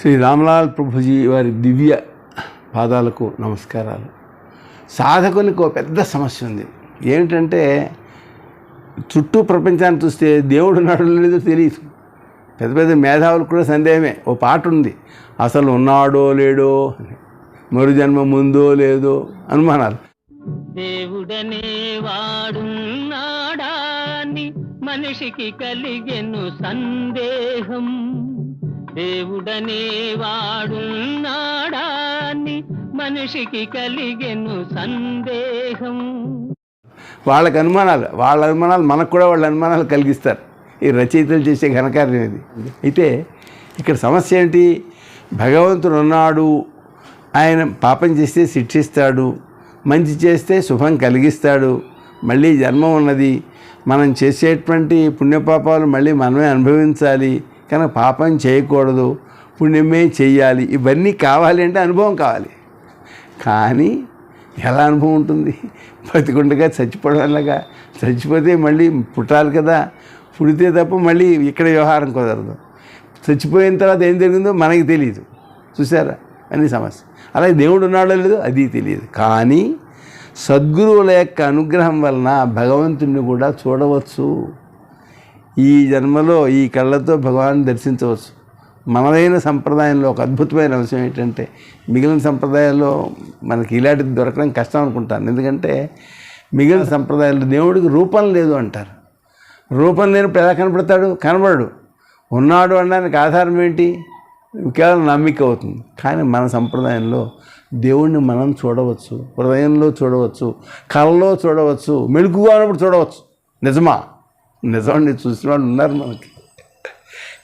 శ్రీ రామ్లాల్ ప్రభుజీ వారి దివ్య పాదాలకు నమస్కారాలు. సాధకునికి ఒక పెద్ద సమస్య ఉంది. ఏమిటంటే చుట్టూ ప్రపంచాన్ని చూస్తే దేవుడు ఉన్నాడో లేదో తెలియదు. పెద్ద పెద్ద మేధావులకు కూడా సందేహమే. ఓ పాట ఉంది. అసలు ఉన్నాడో లేడో మరు జన్మ ముందో లేదో అనుమానాలు. దేవుడనే వాడున్నాడా మనిషికి కలిగెను సందేహం. దేవుడనే వాడున్నాడాన్ని మనిషికి కలిగెను సందేహం. వాళ్ళకి అనుమానాలు వాళ్ళ అనుమానాలు మనకు కూడా వాళ్ళ అనుమానాలు కలిగిస్తారు. ఈ రచయితలు చేసే ఘనకార్యం ఇది. అయితే ఇక్కడ సమస్య ఏంటి? భగవంతుడు ఉన్నాడు ఆయన పాపం చేస్తే శిక్షిస్తాడు మంచి చేస్తే శుభం కలిగిస్తాడు మళ్ళీ జన్మ ఉన్నది. మనం చేసేటువంటి పుణ్యపాపాలు మళ్ళీ మనమే అనుభవించాలి. కనుక పాపం చేయకూడదు పుణ్యమే చేయాలి ఇవన్నీ కావాలి అంటే అనుభవం కావాలి. కానీ ఎలా అనుభవం ఉంటుంది? బతికుండగా చచ్చిపోవడంలాగా. చచ్చిపోతే మళ్ళీ పుట్టాలి కదా. పుడితే తప్ప మళ్ళీ ఇక్కడ వ్యవహారం కుదరదు. చచ్చిపోయిన తర్వాత ఏం జరిగిందో మనకి తెలియదు చూసారా అని సమస్య. అలాగే దేవుడు ఉన్నాడో లేదో అది తెలియదు కానీ సద్గురువుల యొక్క అనుగ్రహం వలన భగవంతుడిని కూడా చూడవచ్చు. ఈ జన్మలో ఈ కళ్ళతో భగవాన్ దర్శించవచ్చు. మనదైన సంప్రదాయంలో ఒక అద్భుతమైన అంశం ఏంటంటే మిగిలిన సంప్రదాయాల్లో మనకి ఇలాంటిది దొరకడం కష్టం అనుకుంటాను. ఎందుకంటే మిగిలిన సంప్రదాయాల్లో దేవుడికి రూపం లేదు అంటారు. రూపం లేనప్పుడు ఎలా కనపడతాడు? కనబడు ఉన్నాడు అనడానికి ఆధారం ఏంటి? కేవలం నమ్మిక అవుతుంది. కానీ మన సంప్రదాయంలో దేవుణ్ణి మనం చూడవచ్చు హృదయంలో చూడవచ్చు కళ్ళలో చూడవచ్చు మెలుకుగా ఉన్నప్పుడు చూడవచ్చు. నిజమా? నిజాన్ని చూసిన వాళ్ళు ఉన్నారు మనకి.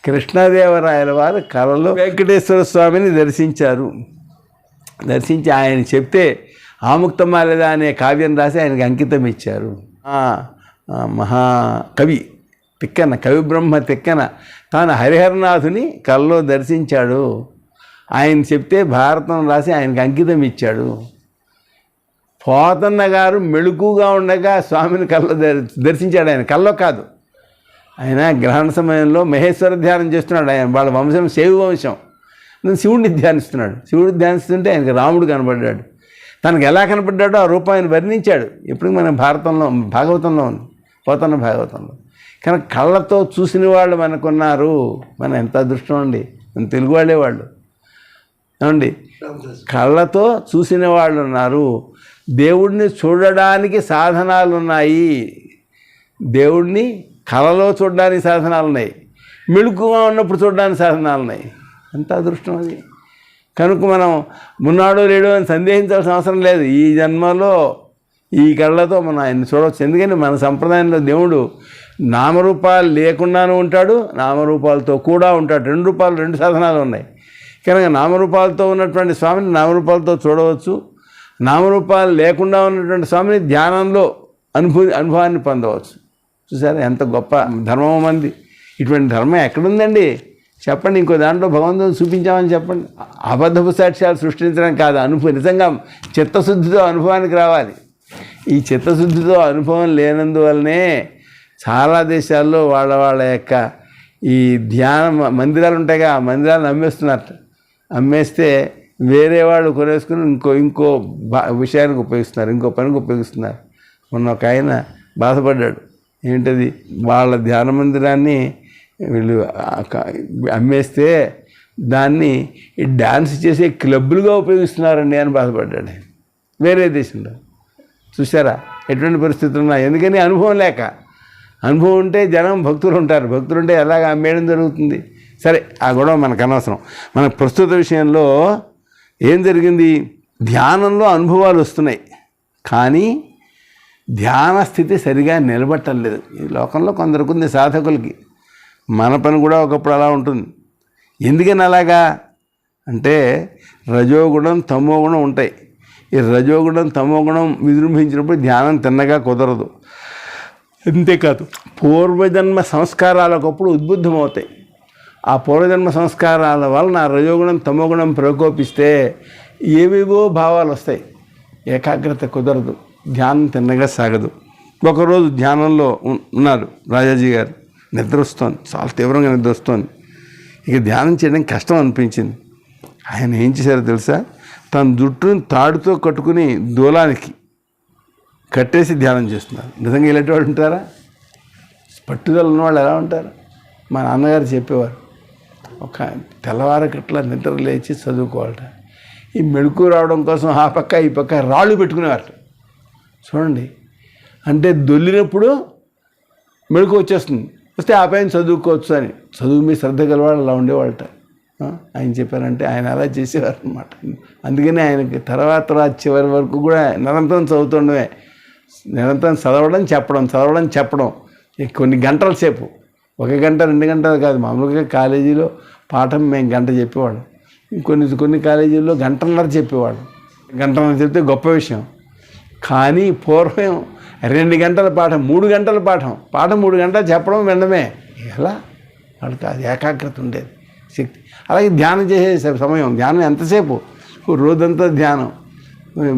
కృష్ణదేవరాయల వారు కళలో వెంకటేశ్వర స్వామిని దర్శించారు. దర్శించి ఆయన చెప్తే ఆముక్తమాలద అనే కావ్యం రాసి ఆయనకి అంకితం ఇచ్చారు. మహాకవి తిక్కన కవి బ్రహ్మ తిక్కన తాను హరిహరనాథుని కల్లో దర్శించాడు. ఆయన చెప్తే భారతం రాసి ఆయనకు అంకితం ఇచ్చాడు. పోతన్న గారు మెళుకుగా ఉండగా స్వామిని దర్- దర్శించాడు ఆయన. కల్లో కాదు. ఆయన గ్రహణ సమయంలో మహేశ్వర ధ్యానం చేస్తున్నాడు ఆయన. వాళ్ళ వంశం శైవ వంశం. నేను శివుడిని ధ్యానిస్తున్నాడు. శివుడిని ధ్యానిస్తుంటే ఆయనకి రాముడు కనబడ్డాడు. తనకు ఎలా కనపడ్డాడో ఆ రూపాయని వర్ణించాడు. ఇప్పుడు మన భారతంలో భాగవతంలో ఉంది. పోతన్న భాగవతంలో. కానీ కళ్ళతో చూసిన వాళ్ళు మనకున్నారు. మన ఎంత అదృష్టం అండి. మన తెలుగు వాళ్ళే వాళ్ళు. ఏమండి? కళ్ళతో చూసిన వాళ్ళు ఉన్నారు. దేవుడిని చూడడానికి సాధనాలు ఉన్నాయి దేవుడిని కళలో చూడడానికి సాధనాలు ఉన్నాయి మెళుకుగా ఉన్నప్పుడు చూడడానికి సాధనాలు ఉన్నాయి ఎంత అదృష్టం అది. కనుక మనం ఉన్నాడో లేడో అని సందేహించాల్సిన అవసరం లేదు. ఈ జన్మలో ఈ కళ్ళతో మనం ఆయన చూడవచ్చు. ఎందుకని మన సంప్రదాయంలో దేవుడు నామరూపాలు లేకుండానూ ఉంటాడు నామరూపాలతో కూడా ఉంటాడు. రెండు రూపాలు రెండు సాధనాలు ఉన్నాయి. కనుక నామరూపాలతో ఉన్నటువంటి స్వామిని నామరూపాలతో చూడవచ్చు. నామరూపాలు లేకుండా ఉన్నటువంటి స్వామిని ధ్యానంలో అనుభూతి అనుభవాన్ని పొందవచ్చు. చూసారా? ఎంత గొప్ప ధర్మం మంది. ఇటువంటి ధర్మం ఎక్కడుందండి? చెప్పండి ఇంకో దాంట్లో భగవంతుని చూపించామని చెప్పండి. అబద్ధపు సాక్ష్యాలు సృష్టించడం కాదు. అనుభవం నిజంగా చిత్తశుద్ధితో అనుభవానికి రావాలి. ఈ చిత్తశుద్ధితో అనుభవం లేనందువల్లనే చాలా దేశాల్లో వాళ్ళ వాళ్ళ యొక్క ఈ ధ్యాన మందిరాలు ఉంటాయిగా. ఆ మందిరాలను అమ్మేస్తున్నారు అమ్మేస్తే వేరే వాళ్ళు కొనేసుకుని ఇంకో ఇంకో బా- విషయానికి ఉపయోగిస్తున్నారు ఇంకో పనికి ఉపయోగిస్తున్నారు. మొన్న ఒక ఆయన బాధపడ్డాడు. ఏంటది? వాళ్ళ ధ్యాన మందిరాన్ని వీళ్ళు అమ్మేస్తే దాన్ని ఈ డ్యాన్స్ చేసే క్లబ్బులుగా ఉపయోగిస్తున్నారండి అని బాధపడ్డాడు. వేరే దేశంలో. చూసారా ఎటువంటి పరిస్థితులు ఉన్నాయి? ఎందుకని అనుభవం లేక? అనుభవం ఉంటే జనం భక్తులు ఉంటారు. భక్తులు ఉంటే ఎలాగ అమ్మేయడం జరుగుతుంది? సరే ఆ గొడవ మనకు అనవసరం. మన ప్రస్తుత విషయంలో ఏం జరిగింది? ధ్యానంలో అనుభవాలు వస్తున్నాయి. కానీ ధ్యాన స్థితి సరిగా నిలబట్టలేదు ఈ లోకంలో కొందరికి ఉంది సాధకులకి. మన పని కూడా ఒకప్పుడు అలా ఉంటుంది. ఎందుకని అలాగా? అంటే రజోగుణం తమోగుణం ఉంటాయి. ఈ రజోగుణం తమోగుణం విజృంభించినప్పుడు ధ్యానం తిన్నగా కుదరదు. అంతేకాదు పూర్వజన్మ సంస్కారాలు ఒకప్పుడు ఉద్బుద్ధమవుతాయి. ఆ పూర్వజన్మ సంస్కారాల వలన రజోగుణం తమోగుణం ప్రకోపిస్తే ఏవేవో భావాలు వస్తాయి. ఏకాగ్రత కుదరదు ధ్యానం తిన్నగా సాగదు. ఒకరోజు ధ్యానంలో ఉన్నారు రాజాజీ గారు. నిద్ర వస్తోంది చాలా తీవ్రంగా నిద్ర వస్తోంది. ఇక ధ్యానం చేయడం కష్టం అనిపించింది. ఆయన ఏం చేశారో తెలుసా? తన జుట్టును తాడుతో కట్టుకుని దూలానికి కట్టేసి ధ్యానం చేస్తున్నారు. నిజంగా ఇలాంటి వాళ్ళు ఉంటారా? పట్టుదల ఉన్నవాళ్ళు ఎలా ఉంటారు? మా నాన్నగారు చెప్పేవారు ఒక తెల్లవారకట్ల నిద్ర లేచి చదువుకోవాలట. ఈ మెడుకు రావడం కోసం ఆ పక్క ఈ పక్క రాళ్ళు పెట్టుకునేవారట. చూడండి అంటే దొల్లినప్పుడు మెడుకు వచ్చేస్తుంది. వస్తే ఆ పైన చదువుకోవచ్చు అని. చదువు మీ శ్రద్ధ గలవాడు అలా ఉండేవాళ్ళట. ఆయన చెప్పారంటే ఆయన అలా చేసేవారు అనమాట అందుకనే ఆయనకి తర్వాత చివరి వరకు కూడా నిరంతరం చదువుతుండమే. నిరంతరం చదవడం చెప్పడం చదవడం చెప్పడం. ఈ కొన్ని గంటల సేపు. ఒక గంట రెండు గంటలు కాదు. మామూలుగా కాలేజీలో పాఠం మేము గంట చెప్పేవాళ్ళం. కొన్ని కొన్ని కాలేజీల్లో గంటన్నర చెప్పేవాళ్ళం. గంటన్నర చెప్తే గొప్ప విషయం. కానీ పూర్వం రెండు గంటల పాఠం మూడు గంటల పాఠం. పాఠం మూడు గంటలు చెప్పడం వినడమే. ఎలా? వాళ్ళకి అది ఏకాగ్రత ఉండేది. శక్తి. అలాగే ధ్యానం చేసే సమయం ధ్యానం ఎంతసేపు? రోజంతా ధ్యానం.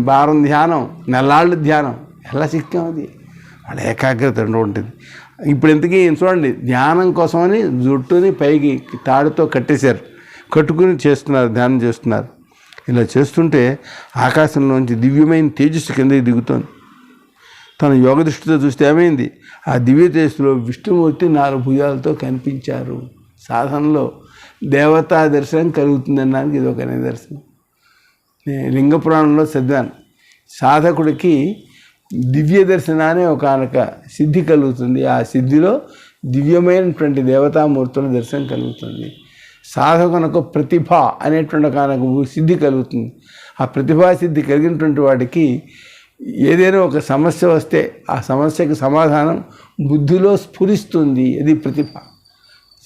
వారం ధ్యానం నెల్లాళ్ళు ధ్యానం. ఎలా శక్తి అది? వాళ్ళ ఏకాగ్రత ఉండి ఉంటుంది. ఇప్పుడు ఇంతకీ చూడండి ధ్యానం కోసమని జుట్టుని పైకి తాడుతో కట్టేశారు. కట్టుకుని చేస్తున్నారు ధ్యానం చేస్తున్నారు. ఇలా చేస్తుంటే ఆకాశంలోంచి దివ్యమైన తేజస్సు కిందకి దిగుతోంది. తన యోగ దృష్టితో చూస్తే ఏమైంది? ఆ దివ్య తేజస్సులో విష్ణుమూర్తి నాలుగు భుజాలతో కనిపించారు. సాధనలో దేవతా దర్శనం కలుగుతుందనడానికి ఇది ఒక నిదర్శనం. లింగపురాణంలో లింగ పురాణంలో చదివాను. సాధకుడికి దివ్య దర్శనాన్ని ఒకనొక సిద్ధి కలుగుతుంది. ఆ సిద్ధిలో దివ్యమైనటువంటి దేవతామూర్తుల దర్శనం కలుగుతుంది. సాధకునకు ప్రతిభ అనేటువంటి ఒక సిద్ధి కలుగుతుంది. ఆ ప్రతిభా సిద్ధి కలిగినటువంటి వాడికి ఏదైనా ఒక సమస్య వస్తే ఆ సమస్యకు సమాధానం బుద్ధిలో స్ఫురిస్తుంది. అది ప్రతిభ.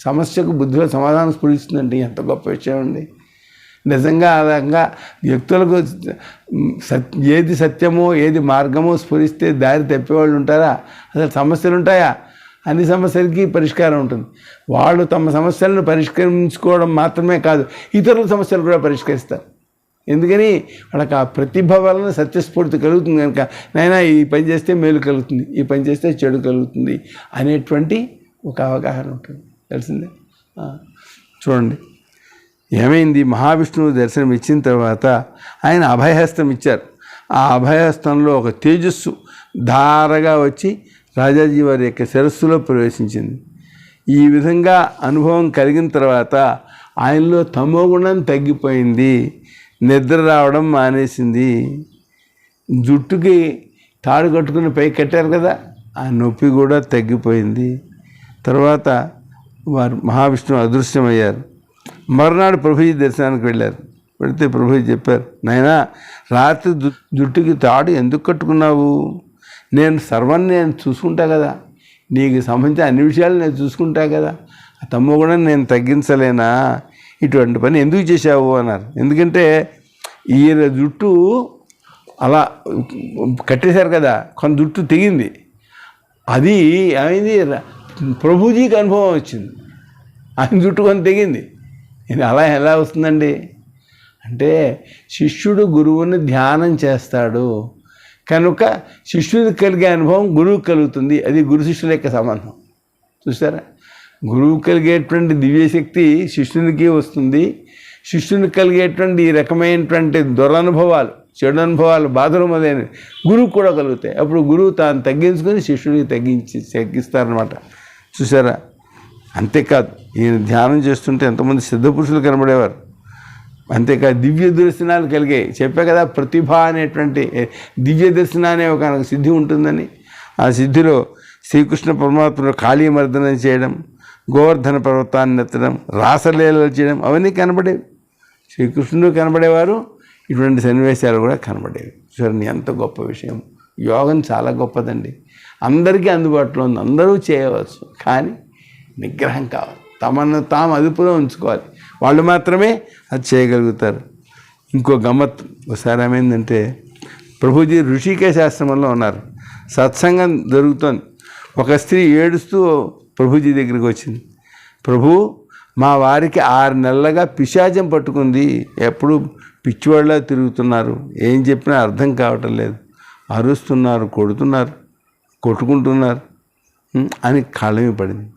సమస్యకు బుద్ధిలో సమాధానం స్ఫురిస్తుందంటే ఎంత గొప్ప విషయం అండి. నిజంగా ఆ వ్యక్తులకు సత్ ఏది సత్యమో ఏది మార్గమో స్ఫురిస్తే దారి తప్పేవాళ్ళు ఉంటారా? అసలు సమస్యలు ఉంటాయా? అన్ని సమస్యలకి పరిష్కారం ఉంటుంది. వాళ్ళు తమ సమస్యలను పరిష్కరించుకోవడం మాత్రమే కాదు ఇతరుల సమస్యలు కూడా పరిష్కరిస్తారు. ఎందుకని? వాళ్ళకి ఆ ప్రతిభ వలన సత్యస్ఫూర్తి కలుగుతుంది కనుక నైనా ఈ పని చేస్తే మేలు కలుగుతుంది ఈ పని చేస్తే చెడు కలుగుతుంది అనేటువంటి ఒక అవగాహన ఉంటుంది. తెలిసిందే? చూడండి. ఏమైంది? మహావిష్ణువు దర్శనం ఇచ్చిన తర్వాత ఆయన అభయహస్తం ఇచ్చారు. ఆ అభయహస్తంలో ఒక తేజస్సు ధారగా వచ్చి రాజాజీ వారి యొక్క శిరస్సులో ప్రవేశించింది. ఈ విధంగా అనుభవం కలిగిన తర్వాత ఆయనలో తమోగుణం తగ్గిపోయింది. నిద్ర రావడం మానేసింది. జుట్టుకి తాడు కట్టుకుని పై కట్టారు కదా ఆ నొప్పి కూడా తగ్గిపోయింది. తర్వాత వారు మహావిష్ణువు అదృశ్యమయ్యారు. మరునాడు ప్రభుజీ దర్శనానికి వెళ్ళారు. వెళితే ప్రభుజీ చెప్పారు నాయనా రాత్రి జుట్టుకి తాడు ఎందుకు కట్టుకున్నావు? నేను సర్వాన్ని నేను చూసుకుంటా కదా. నీకు సంబంధించిన అన్ని విషయాలు నేను చూసుకుంటా కదా. ఆ తమ్ము కూడా నేను తగ్గించలేనా? ఇటువంటి పని ఎందుకు చేశావు? అన్నారు. ఎందుకంటే ఈయన జుట్టు అలా కట్టేశారు కదా కొంత జుట్టు తెగింది. అది ఏమైంది? ప్రభుజీకి అనుభవం వచ్చింది. ఆయన జుట్టు కొంత తెగింది. ఇది అలా ఎలా వస్తుందండి? అంటే శిష్యుడు గురువుని ధ్యానం చేస్తాడు. కనుక శిష్యుడికి కలిగే అనుభవం గురువుకి కలుగుతుంది. అది గురు శిష్యుల యొక్క సంబంధం. చూసారా? గురువు కలిగేటువంటి దివ్యశక్తి శిష్యునికి వస్తుంది. శిష్యునికి కలిగేటువంటి ఈ రకమైనటువంటి దురనుభవాలు చెడు అనుభవాలు బాధలు మొదలైనవి గురువు కూడా కలుగుతాయి. అప్పుడు గురువు తాను తగ్గించుకొని శిష్యుడికి తగ్గించి తగ్గిస్తారనమాట చూసారా? అంతేకాదు ఈయన ధ్యానం చేస్తుంటే ఎంతమంది సిద్ధపురుషులు కనబడేవారు. అంతేకాదు దివ్య దర్శనాలు కలిగాయి చెప్పే కదా ప్రతిభ అనేటువంటి దివ్య దర్శన అనే ఒక సిద్ధి ఉంటుందని. ఆ సిద్ధిలో శ్రీకృష్ణ పరమాత్మను కాళీమర్దనం చేయడం గోవర్ధన పర్వతాన్ని ఎత్తడం రాసలీలలు చేయడం అవన్నీ కనబడేవి. శ్రీకృష్ణుడు కనబడేవారు ఇటువంటి సన్నివేశాలు కూడా కనబడేవి. చూడండి ఎంత గొప్ప విషయం. యోగం చాలా గొప్పదండి. అందరికీ అందుబాటులో ఉంది అందరూ చేయవచ్చు. కానీ నిగ్రహం కావాలి. తమను తాము అదుపులో ఉంచుకోవాలి. వాళ్ళు మాత్రమే అది చేయగలుగుతారు. ఇంకో గమ్మత్ ఒకసారి ఏమైందంటే ప్రభుజీ ఋషికేశ ఆశ్రమంలో ఉన్నారు. సత్సంగం జరుగుతోంది. ఒక స్త్రీ ఏడుస్తూ ప్రభుజీ దగ్గరికి వచ్చింది. ప్రభు మా వారికి ఆరు నెలలుగా పిశాచం పట్టుకుంది. ఎప్పుడు పిచ్చివాళ్ళ తిరుగుతున్నారు. ఏం చెప్పినా అర్థం కావటం లేదు. అరుస్తున్నారు కొడుతున్నారు కొట్టుకుంటున్నారు అని కాళ్ళమి పడింది.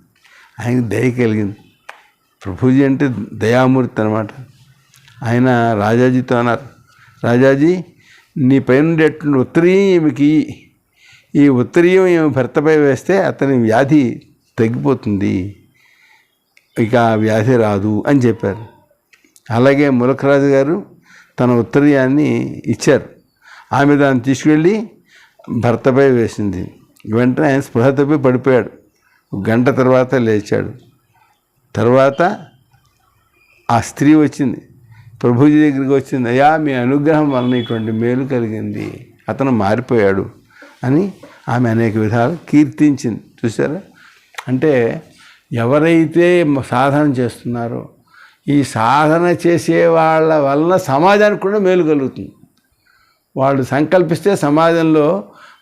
ఆయన దయ కలిగింది. ప్రభుజీ అంటే దయామూర్తి అనమాట ఆయన రాజాజీతో అన్నారు రాజాజీ నీ పైన ఉండేటువంటి ఉత్తరీయం ఈమెకి ఈ ఉత్తరీయం ఈమె భర్తపై వేస్తే అతని వ్యాధి తగ్గిపోతుంది. ఇక ఆ వ్యాధి రాదు అని చెప్పారు. అలాగే ములకరాజు గారు తన ఉత్తరీయాన్ని ఇచ్చారు. ఆమె దాన్ని తీసుకెళ్ళి భర్తపై వేసింది. వెంటనే ఆయన స్పృహ తప్పి పడిపోయాడు. గంట తర్వాత లేచాడు. తర్వాత ఆ స్త్రీ వచ్చింది. ప్రభుజీ దగ్గరికి వచ్చింది అయ్యా మీ అనుగ్రహం వలన ఇటువంటి మేలు కలిగింది. అతను మారిపోయాడు అని ఆమె అనేక విధాలు కీర్తించింది. చూసారా అంటే ఎవరైతే సాధన చేస్తున్నారో ఈ సాధన చేసే వాళ్ళ వలన సమాజానికి కూడా మేలు కలుగుతుంది. వాళ్ళు సంకల్పిస్తే సమాజంలో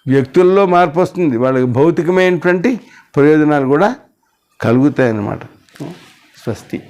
వ్యక్తుల్లో మార్పు వస్తుంది. వాళ్ళకి భౌతికమైనటువంటి ప్రయోజనాలు కూడా కలుగుతాయి అన్నమాట స్వస్తి.